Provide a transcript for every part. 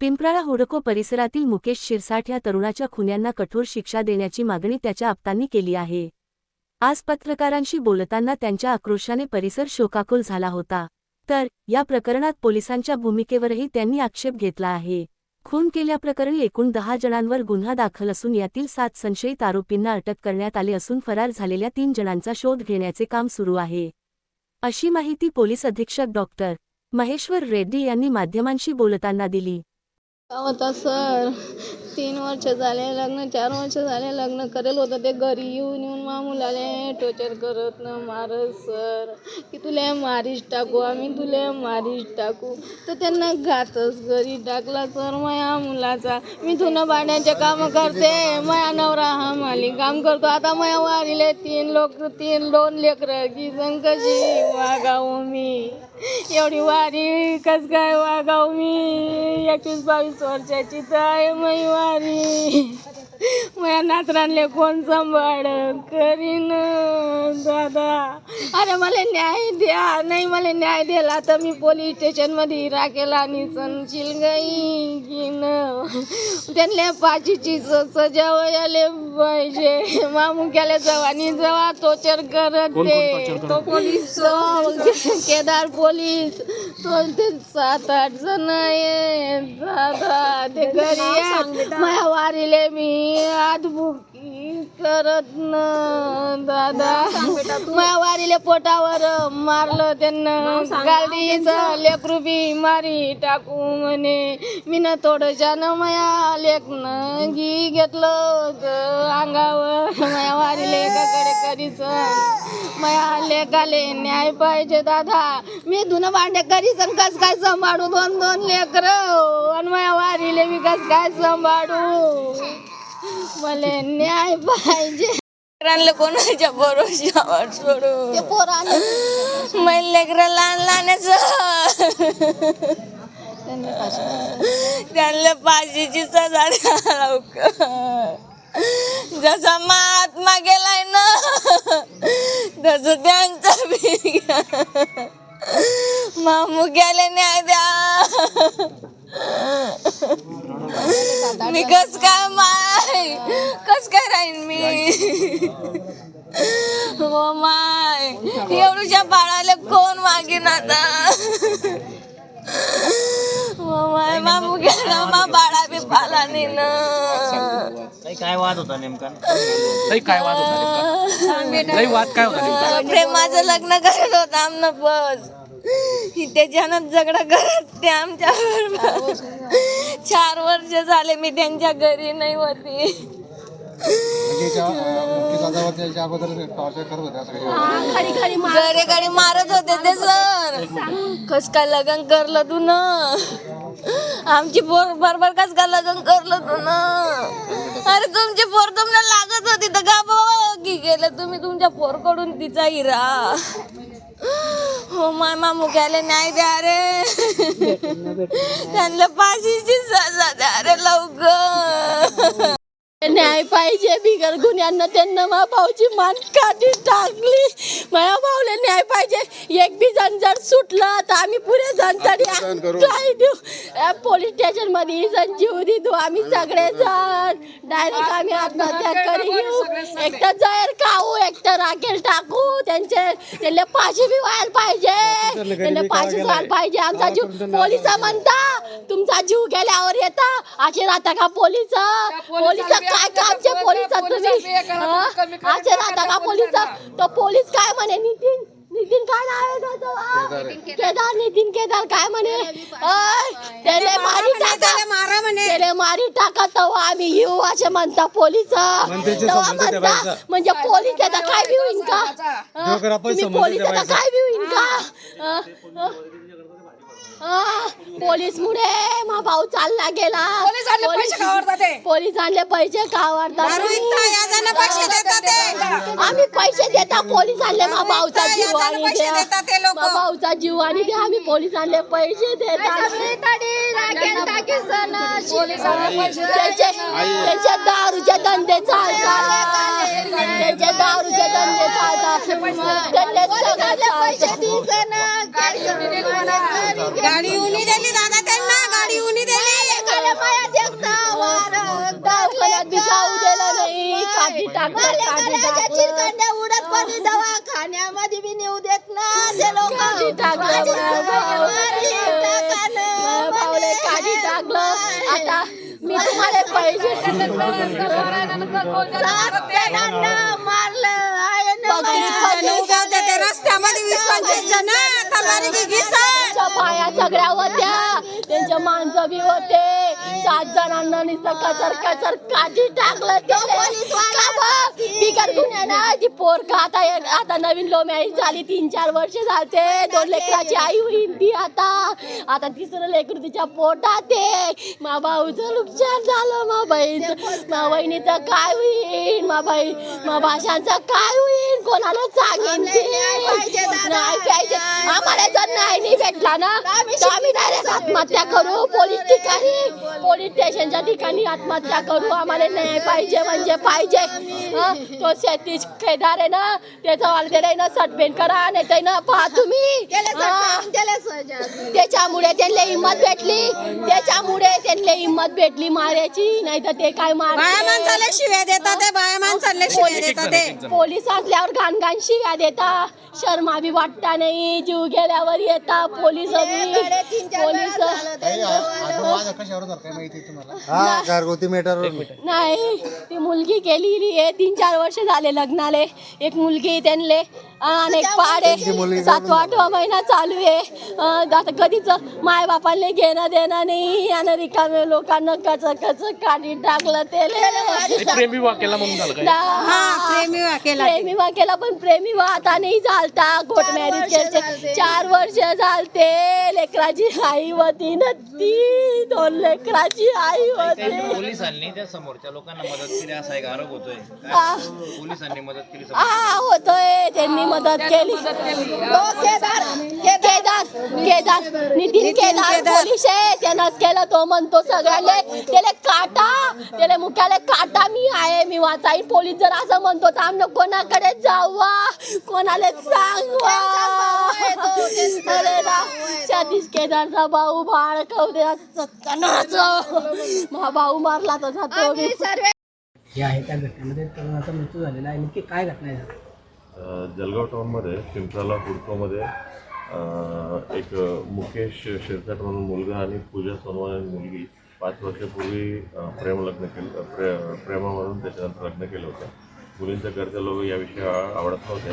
पिंपराळा हुडको परिसरातील मुकेश शिरसाठ या तरुणाच्या खुन्यांना कठोर शिक्षा देण्याची मागणी त्याच्या आप्तांनी केली आहे. आज पत्रकारांशी बोलताना त्यांच्या आक्रोशाने परिसर शोकाकुल झाला होता. तर या प्रकरणात पोलिसांच्या भूमिकेवरही त्यांनी आक्षेप घेतला आहे. खून केल्याप्रकरणी एकूण दहा जणांवर गुन्हा दाखल असून यातील सात संशयित आरोपींना अटक करण्यात आले असून फरार झालेल्या तीन जणांचा शोध घेण्याचे काम सुरू आहे. अशी माहिती पोलीस अधीक्षक डॉक्टर महेश्वर रेड्डी यांनी माध्यमांशी बोलताना दिली. होता सर तीन वर्ष झाले लग्न चार वर्ष झाले लग्न करेल होतं ते घरी. येऊन येऊन मा मुलाले टोचर करत न मारत सर. की तुला मारीच टाकू आम्ही तुला मारीच टाकू. तर त्यांना घातच घरी टाकला सर माया मुलाचा. मी धुणं पाण्याचे कामं करते माया नवरा हा माली काम करतो. आता माया वारीले तीन लोक तीन दोन लेकरं की जण कशी वागावं मी? एवढी वारी कस काय वागाव मी? एकवीस बावीस वर्षाची तर आहे मै वारी माझ्या नातरांले कोण सांभाळ करीन दादा. अरे मला न्याय द्या. नाही मला न्याय दिला तर मी पोलीस स्टेशनमध्ये राखेल आणि संशील गाई घेईन. त्यांना पाचीची स- सजा वयाले पाहिजे. मामुक्याला जवानी जवा टोचर करत ते तो पोलीस केदार पोलीस तो ते सात आठ जण आहे दादा. ते घरी. माझ्या वारीले मी आतबुकी करत न दादा. माझ्या वारीले पोटावर मारलं त्यांना. गाडीचं लेकरू बी मारी टाकू म्हणे. मी न थोडंसं माया लेखनं घी घेतलं होतं अंगावर. माया वारीले एकाकडे करीच माया लेकाले न्याय पाहिजे दादा. मी धुणं भांडे करीच कस काय सांभाळू दोन दोन लेकर. आणि माया वारीले मी कस काय सांभाळू मला न्याय पाहिजे. लेकरांना कोणाच्या भरोशावर सोडू? ते पोराने मै लेकरं लहान लहानच. त्यांनी फाशीची सजा लवकर. जसा महात्मा गेलाय ना तस त्यांचा बी मामू गेले न्याय द्या. मी कस काय माय? कस काय राहीन मी? हो माय. एवढ्या बाळाला कोण मागेन आता? हो माय मामू गेला मा बाळा बी पाला नाही ना काय वाद होता नेमका? काय वाद होता नेमका? वाद काय होता नेमका? प्रेमाचं लग्न करत होता आमनं बस. त्याच्यानं झगडा करत ते आमच्यावर. चार वर्ष झाले मी त्यांच्या घरी नाही होती. घरी घरी मारत होते ते सर. कस काय लग्न करलं तू ना? आमची पोर बरोबर कस काय लग्न करलं तू ना? अरे तुमची पोर तुम्हाला लागत होती तर का की गेलं. तुम्ही तुमच्या पोरकडून तिचा हिरा हो माय मामू नाही न्याय द्या रे त्यांना फाशीची सजा द्या रे लवकर न्याय पाहिजे बिगर गुन्ह्यांना त्यांना मा भाऊची मान काढी टाकली माझ्या भाऊला न्याय पाहिजे एक बी जण जर सुटलं तर आम्ही पुरे जण तरी काय देऊ पोलीस स्टेशनमध्ये जण जीव देऊ आम्ही सगळे जण डायरेक्ट आम्ही आत्महत्या करी घेऊ एकटा जयर खाऊ एकटा राखेल टाकू त्यांचे त्यांना फाशी बी व्हायला पाहिजे. त्यांना फाशी व्हायला पाहिजे. आमचा जीव पोलीस म्हणता तुमचा जीव गेल्यावर येता. असे राहता का पोलीस? पोलीस काय कामचे पोलीस तुम्ही? असे राहता का पोलीस तो पोलीस काय म्हणे नितीन? नितीन काय नाव आहे त्याचं? केदार नितीन केदार काय म्हणे? अय, त्याले मारी टाका. त्याले मारी टाका तेव्हा आम्ही येऊ असे म्हणता पोलीस. तेव्हा म्हणता म्हणजे पोलीस येतात काय होईन का हं? तुम्ही पोलीस येतात काय होईन का? पोलीस मुळे मा भाऊ चालला गेला. पोलीस आणले पैसे पोलीस आणले पैसे का वाढतात? आम्ही पैसे देता पोलीस आणले मा भाऊचा जीव आणि द्या. मा भाऊचा जीव आणि द्या आम्ही पोलीस आणले पैसे देतात त्याचे त्याचे दारूचे धंदे चालतात. गाडी उनी दिली दादा त्यांना गाडी उनी दिली दवाखान्यात बी जाऊ दिलं नाही काठी टाकलं काठी टाकलं उडत पण दवाखान्यामध्ये बी नेऊ देत ना. ते लोक काठी टाकलं भाऊले काठी टाकलं आता मी तुम्हाला पैसे मारलं आहे ना उभ्या होत्या त्या रस्त्यामध्ये वीस पंचवीस जण तलवारी त्यांच्या पाया सगळ्या होत्या बी होते. सात जणांना कचर कचर काठी टाकलं बिगर गुन्हे ना? ती पोर का आता आता नवीन लो मॅरेज झाली तीन चार वर्ष झालते. दोन लेकराची आई होईल ती आता. आता तिसरं लेकरू तिच्या पोटात आहे. मा भाऊचं नुकसान झालं मा बहीण मा बहिणीचं काय होईल? मा बाई मा भाषांचं काय होईल? कोणाला सांगेन? ते नाही पाहिजे आम्हाला जर नाही नाही भेटला ना तर आम्ही डायरेक्ट आत्महत्या करू. पोलीस ठिकाणी पोलीस स्टेशनच्या ठिकाणी आत्महत्या करू. आम्हाला न्याय पाहिजे म्हणजे पाहिजे. हं? तो शेतीच केदार आहे ना त्याचा वालदेर ना सटपेन करा नाही तर ना पहा तुम्ही. हं? त्याच्यामुळे त्यांना हिंमत भेटली. त्याच्यामुळे त्यांना हिंमत भेटली मारायची नाही तर ते काय मार शिव्या देतात ते बाया माणसाला शिव्या देतात ते. पोलीस असल्यावर घाण घाण शिव्या देता. शर्मा बी वाटता नाही जीव गेल्यावर येता पोलीस हा घरगुती मॅटर नाही ती मुलगी केलेली आहे. तीन चार वर्ष झाले लग्नाले. एक मुलगी त्यांले आणि एक पाड. आहे सातवा आठवा महिना चालू आहे. अं, आता कधीच माय बापाला घेणं देणं नाही. आणि रिकामे लोकांना कच कच काढी टाकलं ते प्रेम विवाह केला म्हणून झालं काय? हा प्रेमी केला प्रेमी केला पण प्रेमी आता नाही चालता कोर्ट मॅरेज केले चार वर्ष चालते लेकराची आई होती ना ती दोन लेकराची आई होती. पोलिसांनी त्या समोरच्या लोकांना मदत केली. असा एक आरोप होतोय. आ, पोलिसांनी मदत केली आ होतोय. त्यांनी मदत केली. केदार केदार. नितीन केदार पोलीस आहे त्यानंच केलं तो म्हणतो सगळ्याले. त्याला काटा. त्याला मुख्याला काटा मी आहे. मी वाचाईन पोलीस जर असं म्हणतो तर आम्ही कोणाकडे जावा. कोणाला सांगवा. अरे ना, सतीश केदारचा भाऊ बाळ कवदे मा भाऊ मारला तर जातो. मी हे आहे त्या घटनेमध्ये तरुणाचा मृत्यू झालेला आहे. नक्की काय घटना आहे अ, जळगाव टाऊनमध्ये पिंपराला हुडकोमध्ये अ, एक मुकेश शिरसाट म्हणून मुलगा आणि पूजा सोनवाने मुलगी पाच वर्षापूर्वी प्रेमलग्न केलं प्रे प्रेमामधून त्याच्यानंतर लग्न केलं होतं. मुलींच्या घरचे लोक याविषयी आ- आवडत नव्हते.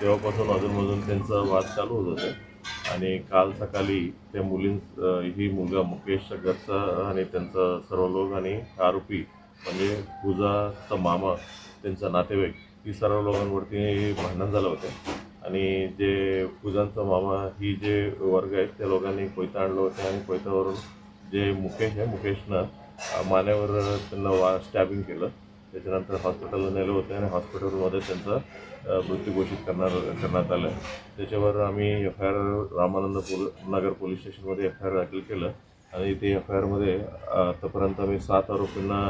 तेव्हापासून अजूनमधून त्यांचं वाद चालू होत होते. आणि काल सकाळी त्या मुलीं ही मुलगा मुकेशच्या घरचा आणि त्यांचा सर्व लोक आणि आरोपी म्हणजे पूजाचा मामा त्यांचा नातेवाईक ही सर्व लोकांवरती भांडण झालं होतं. आणि जे पूजांचा मामा ही जे वर्ग आहेत त्या लोकांनी कोयता आणलं होतं आणि कोयतावरून जे मुकेश आहे मुकेशनं मान्यावर मानेवर त्यांना वा स्टॅबिंग केलं. त्याच्यानंतर हॉस्पिटलला नेलं होतं आणि हॉस्पिटलमध्ये त्यांचा मृत्यू घोषित करणार करण्यात आलं. त्याच्यावर आम्ही एफ आय आर रामानंद पोल नगर पोलीस स्टेशनमध्ये एफ आय आर दाखल केलं आणि ते एफ आय आरमध्ये आतापर्यंत आम्ही सात आरोपींना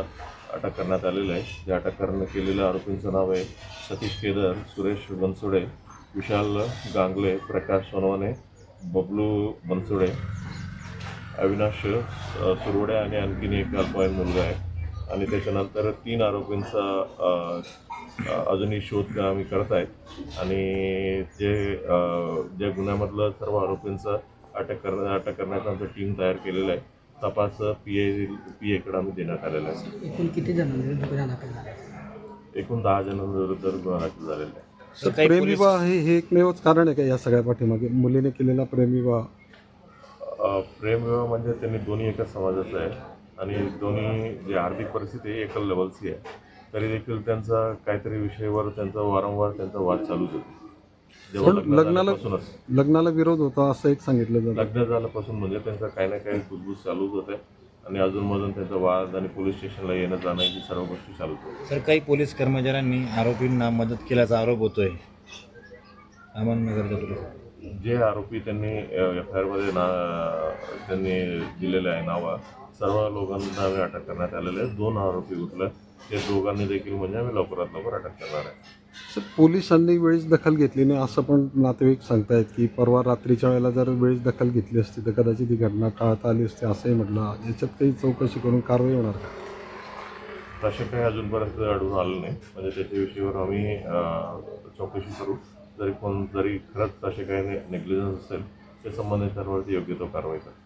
अटक करण्यात आलेलं आहे. जे अटक करण्यात केलेल्या आरोपींचं नाव आहे सतीश केदार सुरेश बनसोडे विशाल गांगले प्रकाश सोनवाने बबलू बनसोडे अविनाश सुरवडे आणि आणखीन एक अल्पवयीन मुलगा आहे. आणि त्याच्यानंतर तीन आरोपींचा अजूनही शोध आम्ही करत आहेत आणि जे ज्या गुन्ह्यामधलं सर्व आरोपींचं अटक करण्या अटक करण्याचं आमचं टीम तयार केलेलं आहे. तपास पी ए पी एकडे आम्ही देण्यात आलेला आहे. एकूण किती जणांविरुद्ध गुन्हा दाखल झाला? एकूण दहा जणांविरुद्ध गुन्हा दाखल झालेला आहे. प्रेमविवाह हे हे एकमेवच कारण आहे का या सगळ्या पाठीमागे? मुलीने केलेला प्रेमविवाह? प्रेमविवाह म्हणजे त्यांनी दोन्ही एकाच समाजाचं आहे. आणि दोन्ही जी आर्थिक परिस्थिती आहे एकल लेवलची आहे. तरी देखील त्यांचा काहीतरी विषयावर त्यांचा वारंवार त्यांचा वाद चालूच होतो. लग्नाला लग्नाला विरोध होता असं एक सांगितलं जातं. लग्न झाल्यापासून म्हणजे त्यांचा काही ना काही कुजबूज चालूच होते आणि अजूनमधून त्यांचा वाद आणि पोलीस स्टेशनला येणं जाणं ही सर्व गोष्टी चालूच होत्या. सर काही पोलीस कर्मचाऱ्यांनी आरोपींना मदत केल्याचा आरोप होतोय. अहमदनगरच्या पोलीस जे आरोपी त्यांनी एफ आय आरमध्ये ना त्यांनी दिलेलं आहे नावं सर्व लोकांना आम्ही अटक करण्यात आलेले आहे. दोन आरोपी उठले. ते दोघांनी देखील म्हणजे आम्ही लवकरात लवकर अटक करणार आहे. सर पोलिसांनी वेळेस दखल घेतली नाही असं पण नातेवाईक सांगतायत की परवा रात्रीच्या वेळेला जर वेळेस दखल घेतली असती तर कदाचित ही घटना टाळता आली असती असंही म्हटलं. याच्यात काही चौकशी करून कारवाई होणार का? तसे काही अजूनपर्यंत आढळून आलं नाही. म्हणजे त्याच्या विषयावर आम्ही अं, चौकशी करू. जरी कोण जरी खरंच तसे काही नेग्लिजन्स असेल त्या संबंधितांवरती योग्य तो कारवाई करू.